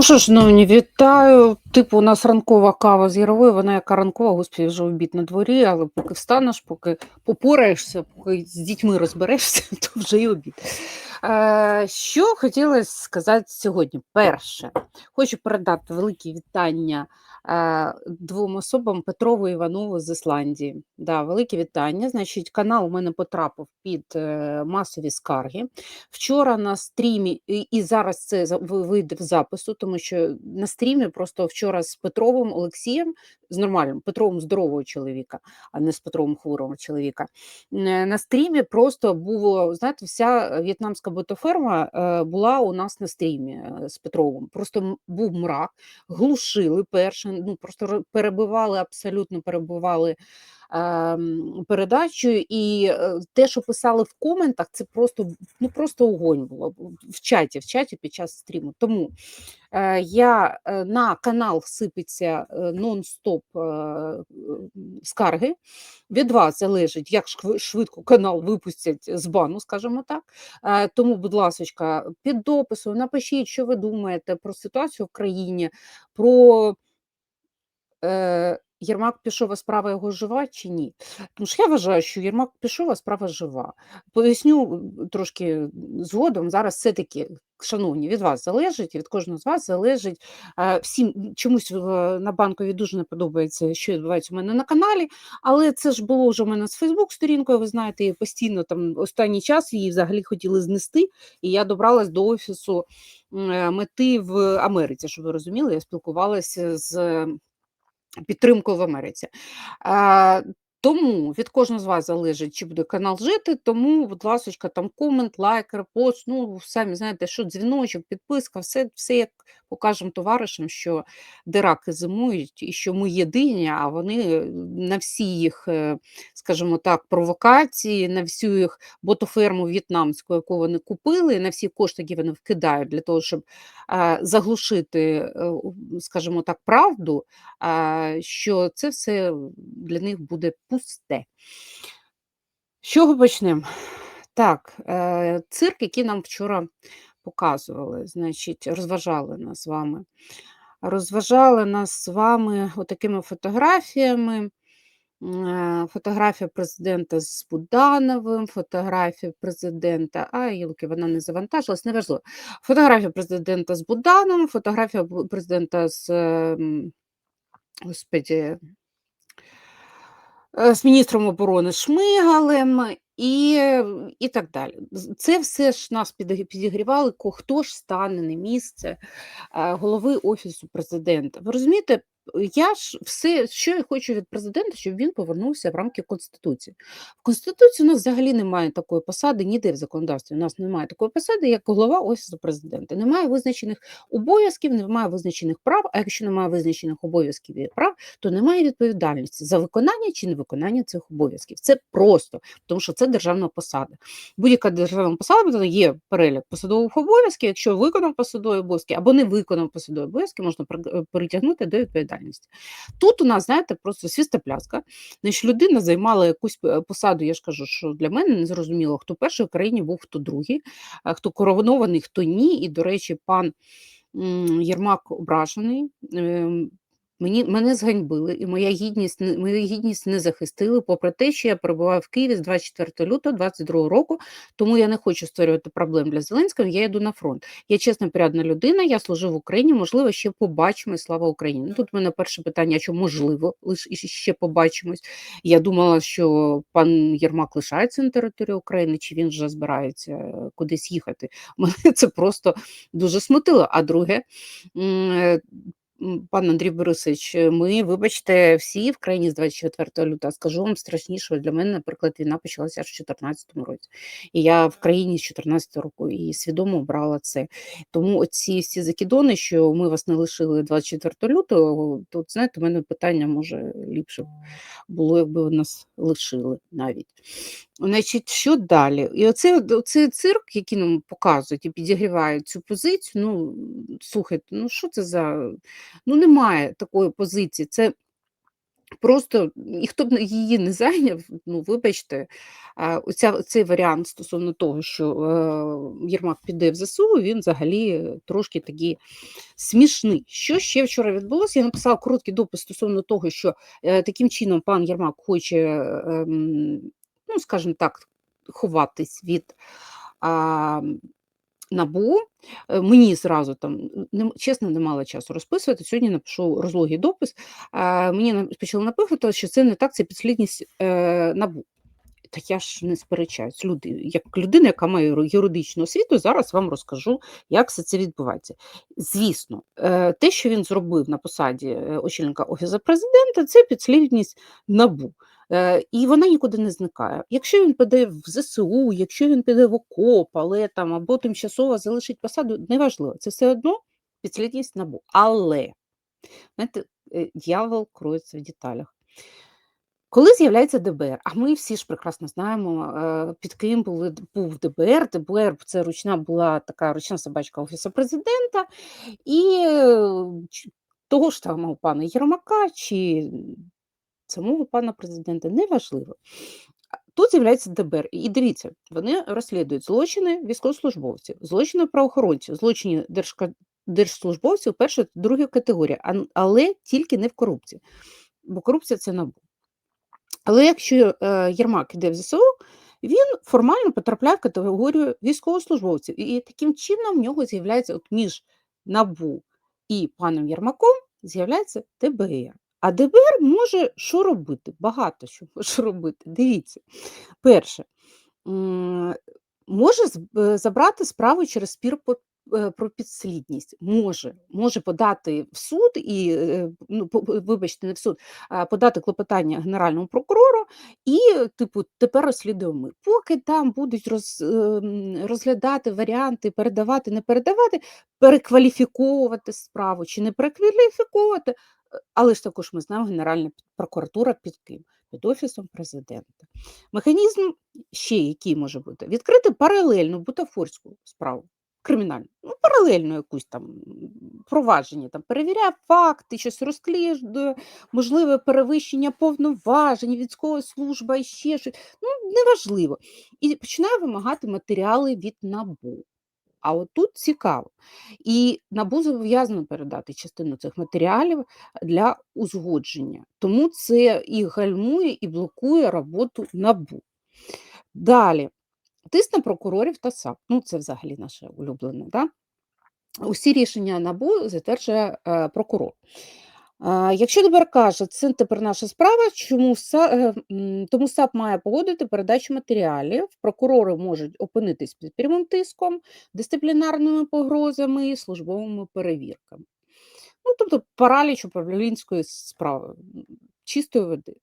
Ну що ж, шановні, вітаю. Типу, у нас ранкова кава з Яровою, вона яка ранкова, господи, вже обід на дворі, але поки встанеш, поки попораєшся, поки з дітьми розберешся, то вже й обід. Е, що хотілося сказати сьогодні? Перше, хочу передати великі вітання двом особам Петрову і Іванову з Ісландії. Да, велике вітання. Значить, канал у мене потрапив під е, масові скарги. Вчора на стрімі, і, зараз це вийде в запису, тому що на стрімі просто вчора з Петровим Олексієм, з нормальним Петровим здорового чоловіка, а не з Петровим хворого чоловіка. е, На стрімі просто було, знаєте, вся в'єтнамська ботоферма е, була у нас на стрімі з Петровим. Просто був мрак, глушили перше, ну просто ро- перебивали, абсолютно перебивали ем, передачу, і е, те, що писали в коментах, це просто ну просто огонь було в чаті, в чаті під час стріму. Тому е, я е, на канал сипеться е, нон-стоп е, скарги. Від вас залежить, як швидко канал випустять з бану, скажімо так. Е, Тому, будь ласка, під дописом напишіть, що ви думаєте про ситуацію в країні, про е, Єрмак Пішова справа його жива чи ні? Тому що я вважаю, що Єрмак Пішова справа жива. Поясню трошки згодом. Зараз все-таки, шановні, від вас залежить, від кожного з вас залежить. е, Всім чомусь на банкові дуже не подобається, що відбувається у мене на каналі, але це ж було вже у мене з Фейсбук-сторінкою, ви знаєте, і постійно там останній час її взагалі хотіли знести, і я добралась до офісу е, мети в Америці, щоб ви розуміли, я спілкувалася з підтримкою в Америці. Тому від кожного з вас залежить, чи буде канал жити. Тому, будь ласка, там комент, лайк, репост. Ну, самі знаєте, що дзвіночок, підписка, все, все як покажемо товаришам, що дираки зимують і що ми єдині, а вони е, на всі їх, е, скажімо так, провокації, на всю їх ботоферму в'єтнамську, яку вони купили, на всі кошти, які вони вкидають для того, щоб а, заглушити, е, скажімо так, правду, що це все для них буде пусте. З чого почнемо? Так, е, цирк, який нам вчора показували, значить, розважали нас з вами. Розважали нас з вами отакими фотографіями. Е, Фотографія президента з Будановим, фотографія президента, а Ілки, вона не завантажилась, неважливо. Фотографія президента з Будановим, фотографія президента з ем, господі, з міністром оборони Шмигалем і, і так далі. Це все ж нас підігрівали, хто ж стане на місце е, голови Офісу президента. Ви розумієте, я ж все, що я хочу від президента, щоб він повернувся в рамки Конституції. В Конституції у нас взагалі немає такої посади, ніде в законодавстві. У нас немає такої посади, як голова Офісу президента. Немає визначених обов'язків, немає визначених прав. А якщо немає визначених обов'язків і прав, то немає відповідальності за виконання чи невиконання цих обов'язків. Це просто, тому що це державна посада. Будь-яка державна посада є перелік посадових обов'язків. Якщо виконав посадові обов'язки або не виконав посадові обов'язки, можна при- притягнути до відповідальності. Тут у нас, знаєте, просто свістопляска. Значить, людина займала якусь е, посаду. Я ж кажу, що для мене не зрозуміло, хто перший в країні був, хто другий, хто коронований, хто ні. І, до речі, пан Єрмак ображений. Мені мене зганьбили, і моя гідність не- мою гідність не захистили, попри те, що я перебуваю в Києві з 24 лютого 22 року, тому я не хочу створювати проблем для Зеленського. Я йду на фронт. Я чесна, порядна людина. Я служив в Україні. Можливо, ще побачимось. Слава Україні. Ну, Тут в мене перше питання: що можливо, лише ще побачимось. Я думала, що пан Єрмак лишається на території України, чи він вже збирається е, кудись їхати. Мене це просто дуже смутило. А друге, е, пан Андрій Борисович, ми, вибачте, всі в країні з 24 лютого. Скажу вам страшніше. Для мене, наприклад, війна почалася аж в 2014 році. І я в країні з 14 року і свідомо обрала це. Тому оці всі закидони, що ми вас не лишили 24 лютого, тут, знаєте, у мене питання може ліпше було, якби ви нас лишили навіть. Значить, що далі? І оцей, от- оцей цирк, який нам показують і підігрівають цю позицію, ну, слухайте, ну що це за. Ну, немає такої позиції. Це Просто і хто б її не зайняв, ну вибачте, оця цей варіант стосовно того, що, е, Єрмак піде в ЗСУ, він взагалі трошки такий смішний. Що ще вчора відбулося? Я написала короткий допис стосовно того, що, е, таким чином пан Єрмак хоче, ем, ну, скажімо так, ховатись від, НАБУ. Е, мені зразу там чесно, не мала часу розписувати. Сьогодні напишу розлогий допис. А, мені почали написувати, що це не так, це підслідність, НАБУ. Та я ж не сперечаюсь. Люди, як людина, яка має юридичну освіту, зараз вам розкажу, як все це відбувається. Звісно, е, те, що він зробив на посаді, е, очільника Офісу Президента, це підслідність НАБУ. Е, і вона нікуди не зникає. Якщо він піде в ЗСУ, якщо він піде в окоп, але там або тимчасово залишить посаду, неважливо, це все одно підслідність НАБУ. Але знаєте, е, дьявол кроється в деталях. Коли з'являється ДБР, а ми всі ж прекрасно знаємо, е, під ким були був ДБР. ДБР це ручна була така ручна собачка Офісу Президента, і того ж самого пана Єрмака чи самого пана президента, неважливо. А тут з'являється ДБР. І дивіться, вони розслідують злочини військовослужбовців, злочини правоохоронців, злочини держка держслужбовців першої, другої категорії, але тільки не в корупції, бо корупція це НАБУ. Але якщо, е, Єрмак іде в ЗСУ, він формально потрапляє в категорію військовослужбовців, і таким чином в нього з'являється от між НАБУ і паном Єрмаком з'являється ДБР. А ДБР може що робити? Багато що може робити. Дивіться, перше, може е, забрати справу через спір е, про підслідність. Може, може подати в суд і, е, ну, вибачте, не в суд, а подати клопотання Генеральному прокурору і, типу, тепер розслідуємо. Поки там будуть роз розглядати варіанти, передавати, не передавати, перекваліфіковувати справу чи не перекваліфіковувати, але ж також ми знаємо, Генеральна прокуратура під ким? Під Офісом Президента. Механізм ще який може бути? Відкрити паралельну бутафорську справу кримінальну, ну, паралельну якусь там провадження, там перевіряє факти, щось розслідує, можливе перевищення повноважень, військова служба і ще щось. Ну, неважливо. І починає вимагати матеріали від НАБУ. А отут цікаво. І НАБУ зобов'язано передати частину цих матеріалів для узгодження. Тому це і гальмує, і блокує роботу НАБУ. Далі. Тиск на прокурорів та САП. Ну, це взагалі наше улюблене. Да? Усі рішення НАБУ затверджує е, прокурор. Якщо ДБР каже, це тепер наша справа, чому СА, е, тому САП має погодити передачу матеріалів, прокурори можуть опинитись під прямим тиском, дисциплінарними погрозами і службовими перевірками. Ну, тобто параліч управлінської справи, чистої води.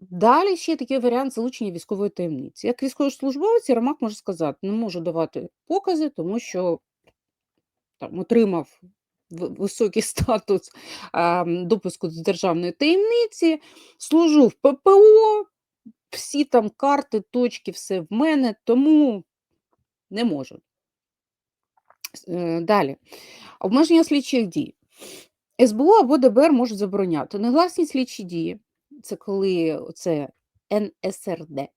Далі ще є такий варіант залучення військової таємниці. Як військовослужбовець Єрмак може сказати, не можу давати покази, тому що там отримав високий статус допуску до державної таємниці, служу в ППО, всі там карти, точки, все в мене, тому не можу. Е, Далі. Обмеження слідчих дій. СБУ або ДБР можуть забороняти негласні слідчі дії. Це коли це НСРД.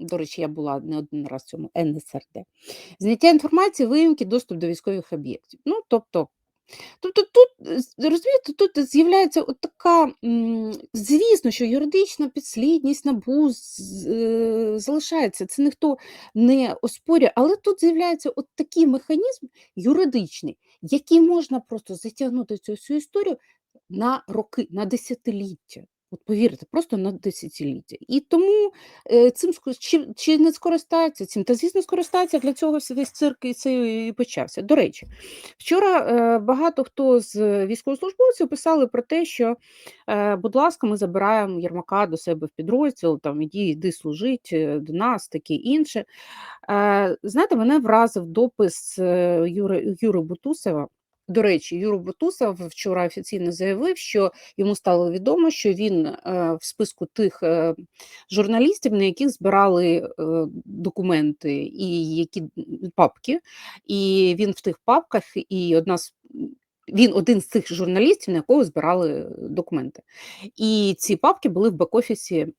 До речі, я була не один раз в цьому НСРД. Зняття інформації, виїмки, доступ до військових об'єктів. Ну, тобто, тобто тут, розумієте, тут з'являється от така, звісно, що юридична підслідність НАБУ е, залишається, це ніхто не оспорює, але тут з'являється от такий механізм юридичний, який можна просто затягнути цю всю історію на роки, на десятиліття. От повірте, просто на десятиліття. І тому е, цим чи, чи не скористаються цим? Та звісно, скористаються для цього весь цирк і це і почався. До речі, вчора е, багато хто з військовослужбовців писали про те, що, е, будь ласка, ми забираємо Єрмака до себе в підрозділ, там іди, іди служить до нас, таке інше. Знаєте, мене вразив допис Юри, Юри Бутусова. До речі, Юра Бутусов вчора офіційно заявив, що йому стало відомо, що він е, в списку тих е, журналістів, на яких збирали е, документи і які папки, і він в тих папках, і одна з він один з цих журналістів, на якого збирали документи. І ці папки були в бек-офісі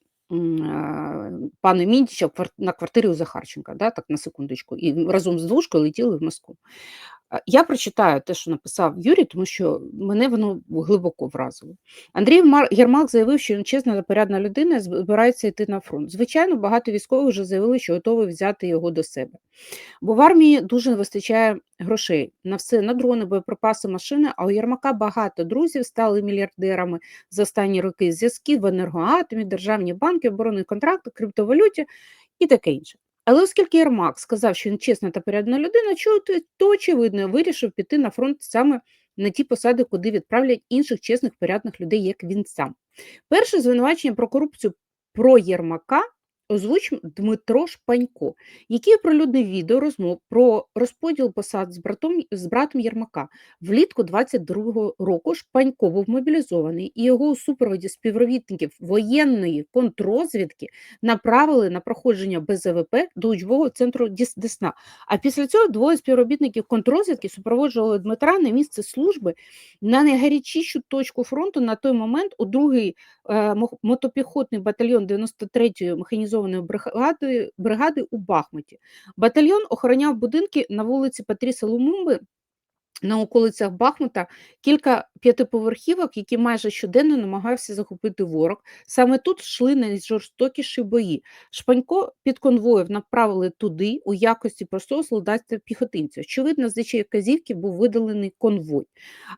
пана квар- на квартирі у Захарченка, да, так на секундочку, і разом з двушкою летіли в Москву. Я прочитаю те, що написав Юрій, тому що мене воно глибоко вразило. Андрій Єрмак заявив, що він чесна та порядна людина збирається йти на фронт. Звичайно, багато військових вже заявили, що готові взяти його до себе. Бо в армії дуже не вистачає грошей на все, на дрони, боєприпаси, машини. А у Єрмака багато друзів стали мільярдерами за останні роки. Зв'язки в енергоатомі, державні банки, оборонні контракти, криптовалюті і таке інше. Але оскільки Єрмак сказав, що він чесна та порядна людина, то очевидно вирішив піти на фронт саме на ті посади, куди відправлять інших чесних порядних людей, як він сам. Перше звинувачення про корупцію про Єрмака озвучив Дмитро Шпанько, який оприлюднив відео розмов про розподіл посад з братом з братом Єрмака. Влітку 22-го року Шпанько був мобілізований, і його у супроводі співробітників воєнної контррозвідки направили на проходження БЗВП до учбового центру Десна. А після цього двоє співробітників контррозвідки супроводжували Дмитра на місце служби на найгарячішу точку фронту на той момент у другий е, мотопіхотний батальйон 93-ї механізованої бригади, бригади у Бахмуті. Батальйон охороняв будинки на вулиці Патріса Лумумби на околицях Бахмута кілька п'ятиповерхівок, які майже щоденно намагався захопити ворог. Саме тут йшли найжорстокіші бої. Шпанько під конвоєм направили туди у якості простого солдатського піхотинця. Очевидно, з дичої казівки був видалений конвой.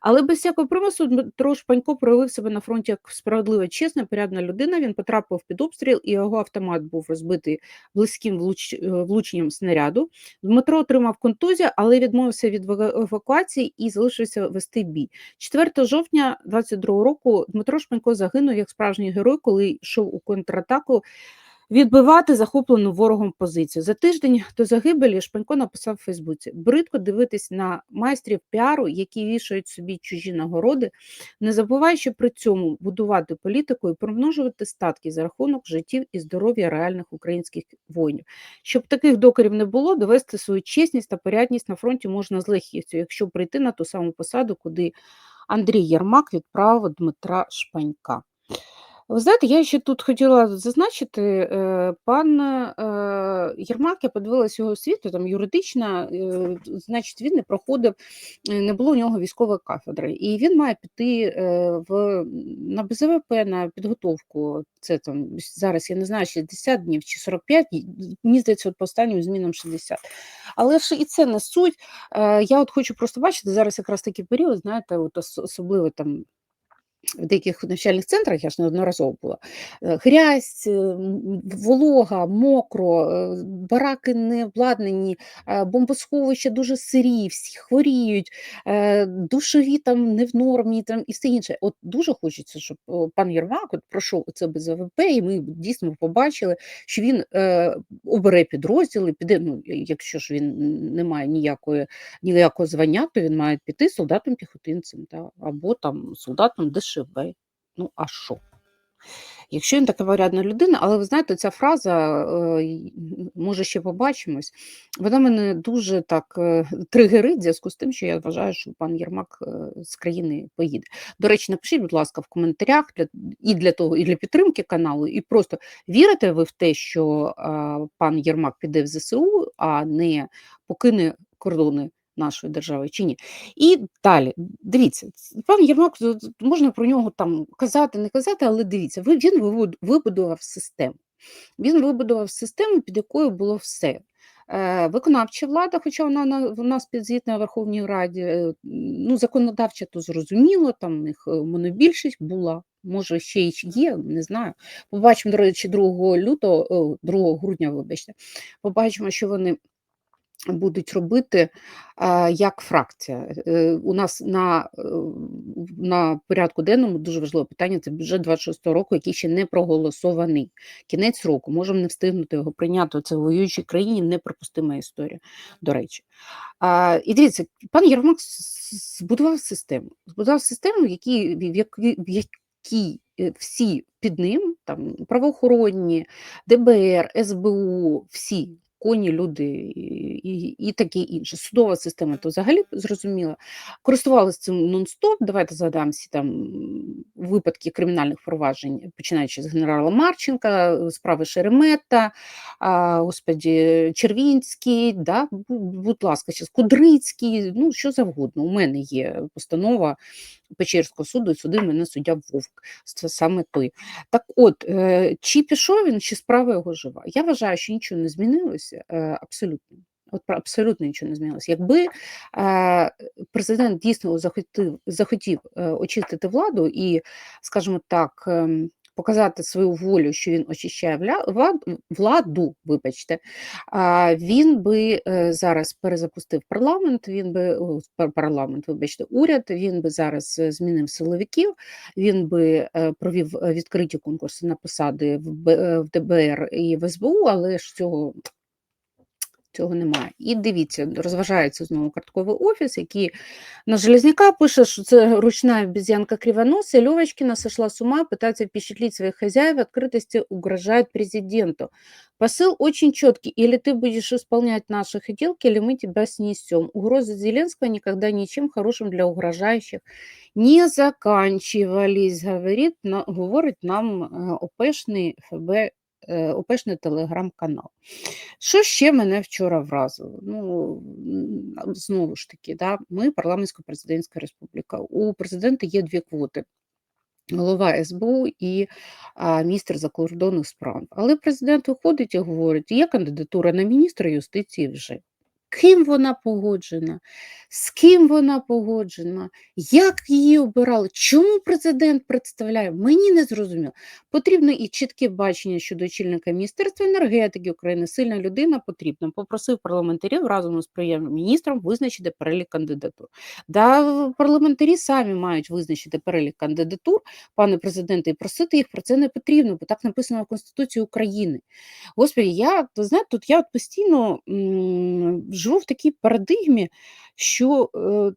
Але без всякого примусу Дмитро Шпанько проявив себе на фронті як справедлива, чесна, порядна людина. Він потрапив під обстріл, і його автомат був розбитий близьким влуч... е, влученням снаряду. Дмитро отримав контузію, але відмовився від ева- евакуації і залишився вести бій. 4 жовтня 22 року Дмитро Шпенько загинув як справжній герой, коли йшов у контратаку відбивати захоплену ворогом позицію. За тиждень до загибелі Шпанько написав у Фейсбуці: бридко дивитись на майстрів піару, які вішають собі чужі нагороди, не забуваючи при цьому будувати політику і примножувати статки за рахунок життів і здоров'я реальних українських воїнів. Щоб таких докорів не було, довести свою чесність та порядність на фронті можна з легкістю, якщо прийти на ту саму посаду, куди Андрій Єрмак відправив Дмитра Шпанька. Ви знаєте, я ще тут хотіла зазначити, е, пан е, Єрмак, я подивилась його освіту, там юридична, е, значить, він не проходив, не було у нього військової кафедри, і він має піти в, на БЗВП на підготовку. Це там зараз я не знаю, 60 днів чи 45, і, мені здається, от по останнім змінам 60. Але ж і це не суть. Е, Я от хочу просто бачити зараз якраз такий період, знаєте, от особливо там в деяких навчальних центрах, я ж неодноразово була, е, грязь, е, волога, мокро, е, бараки не обладнані, бомбосховища дуже сирі, всі хворіють, душові там не в нормі там, і все інше. От дуже хочеться, щоб пан Єрмак от пройшов це без АВП, і ми дійсно побачили, що він обере підрозділи, піде, ну, якщо ж він не має ніякої ніякого звання, то він має піти солдатом-піхотинцем да, або там солдатом ДШВ. Ну, а що? Якщо він така порядна людина, але ви знаєте, ця фраза, е, може, ще побачимось, вона мене дуже так е, тригерить в зв'язку з тим, що я вважаю, що пан Єрмак е, з країни поїде. До речі, напишіть, будь ласка, в коментарях для, і для того, і для підтримки каналу, і просто вірите ви в те, що пан Єрмак піде в ЗСУ, а не покине кордони нашої держави чи ні. І далі, дивіться, пан Єрмак, можна про нього там казати, не казати, але дивіться, він вибудував систему. Він вибудував систему, під якою було все. Е, Виконавча влада, хоча вона на- в нас підзвітна Верховній Раді, е, ну, законодавча, то зрозуміло, там в них е, монобільшість була, може, ще й є, не знаю. Побачимо, до речі, 2 лютого, 2 грудня, вибачте, побачимо, що вони будуть робити як фракція. Е, У нас на, е, на порядку денному дуже важливе питання це бюджет 26 року, який ще не проголосований. Кінець року можемо не встигнути його прийняти. Це в воюючій країні неприпустима історія, до речі. А, і дивіться, пан Єрмак збудував систему. Збудував систему, якій, в якій е, всі під ним, там правоохоронні, ДБР, СБУ, всі коні, люди і, і, таке інше. Судова система то взагалі зрозуміла. Користувалися цим нон-стоп. Давайте згадаємо всі там випадки кримінальних проваджень, починаючи з генерала Марченка, справи Шеремета, а, господі, Червінський, да, будь ласка, Кудрицький, ну що завгодно. У мене є постанова Печерського суду, і судив мене суддя Вовк. Це саме той. Так от, е, чи пішов він, чи справа його жива? Я вважаю, що нічого не змінилося е, абсолютно. От абсолютно нічого не змінилося. Якби е, президент дійсно захотів, захотів е, очистити владу і, скажімо так, ем, показати свою волю, що він очищає владу, вибачте, він би е, зараз перезапустив парламент, він би парламент, вибачте, уряд, він би зараз е, змінив силовиків, він би е, провів відкриті конкурси на посади в ДБР і в СБУ, але ж цього Цього немає. І дивіться, розважається знову картковий офіс, який на Железняка пише, что это ручная обезьянка кривоносая. Левочкина сошла с ума, пытается впечатлить своих хозяев, открытости угрожает президенту. Посыл очень четкий. Или ты будешь исполнять наши хотелки, или мы тебя снесем. Угрозы Зеленского никогда ничем хорошим для угрожающих не заканчивались, говорит, на, говорить нам е, ОПшний ФБ, е, ОПшний телеграм-канал. Що ще мене вчора вразило? Ну, знову ж таки, да, ми парламентсько-президентська республіка. У президента є дві квоти. Голова СБУ і а, міністр закордонних справ. Але президент виходить і говорить: є кандидатура на міністра юстиції вже. Ким вона погоджена, з ким вона погоджена, як її обирали, чому президент представляє, мені не зрозуміло. Потрібно і чітке бачення щодо очільника Міністерства енергетики України. Сильна людина потрібна. Попросив парламентарів разом із прем'єр-міністром визначити перелік кандидатур. Да, парламентарі самі мають визначити перелік кандидатур, пане президенте, і просити їх про це не потрібно, бо так написано в Конституції України. Господи, я знаєте, тут я от постійно живу в такій парадигмі, що е,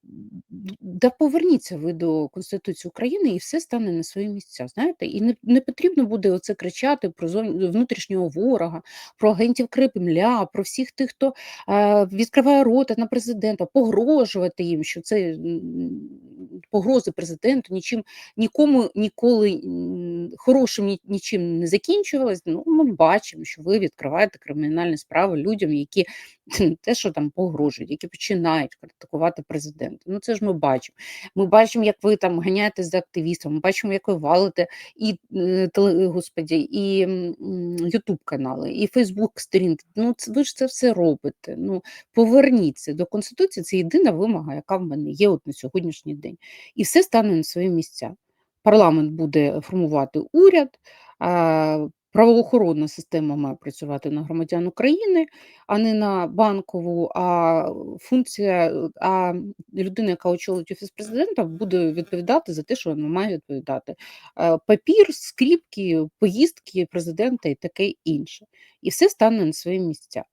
да поверніться ви до Конституції України і все стане на свої місця. Знаєте, і не, не потрібно буде оце кричати про зовні- внутрішнього ворога, про агентів Кремля, про всіх тих, хто е, відкриває рота на президента, погрожувати їм, що це погрози президенту нічим нікому ніколи хорошим ні- нічим не закінчувалось. Ну, ми бачимо, що ви відкриваєте кримінальні справи людям, які те, що там погрожують, які починають критикувати президента. Ну це ж ми бачимо. Ми бачимо, як ви там ганяєтесь за активістами, ми бачимо, як ви валите і е, теле, господі, і Ютуб канали, і Фейсбук сторінки. Ну ви ж це все робите. Ну поверніться до конституції. Це єдина вимога, яка в мене є от на сьогоднішній день, і все стане на свої місця. Парламент буде формувати уряд. Правоохоронна система має працювати на громадян України, а не на банкову. А функція, а людина, яка очолить офіс президента, буде відповідати за те, що вона має відповідати. Е, Папір, скріпки, поїздки президента і таке інше. І все стане на свої місця.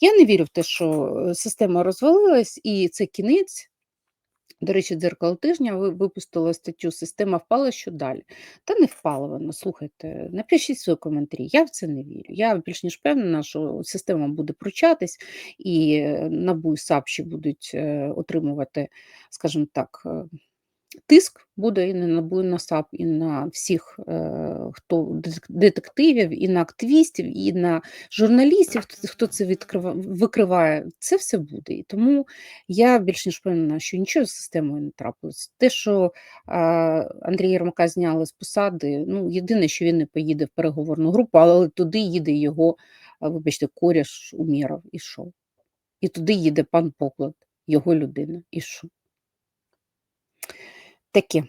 Я не вірю в те, що е, система розвалилась, і це кінець. До речі, дзеркало тижня ви випустила статтю Система впала що далі. Та не впала вона. Слухайте, напишіть свої коментарі. Я в це не вірю. Я більш ніж впевнена, що система буде пручатись, і е, НАБУ і сапші будуть е, отримувати, скажімо так, е, тиск буде і на НАБУ, і на всіх, е, хто детективів, і на активістів, і на журналістів, хто- це відкрива, викриває. Це все буде. І тому я більш ніж впевнена, що нічого з системою не трапилось. Те, що а, Андрія Єрмака зняли з посади, ну єдине, що він не поїде в переговорну групу, але туди їде його, вибачте, коріш Умєров. І що? І туди їде пан Поклад, його людина. І що? Таке.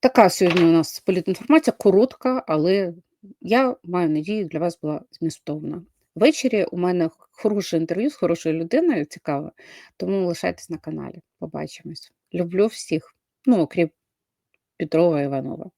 Така сьогодні у нас політінформація, коротка, але я маю надію, для вас була змістовна. Ввечері у мене хороше інтерв'ю з хорошою людиною, цікаве, тому лишайтесь на каналі. Побачимось. Люблю всіх, ну, окрім Петрова Іванова.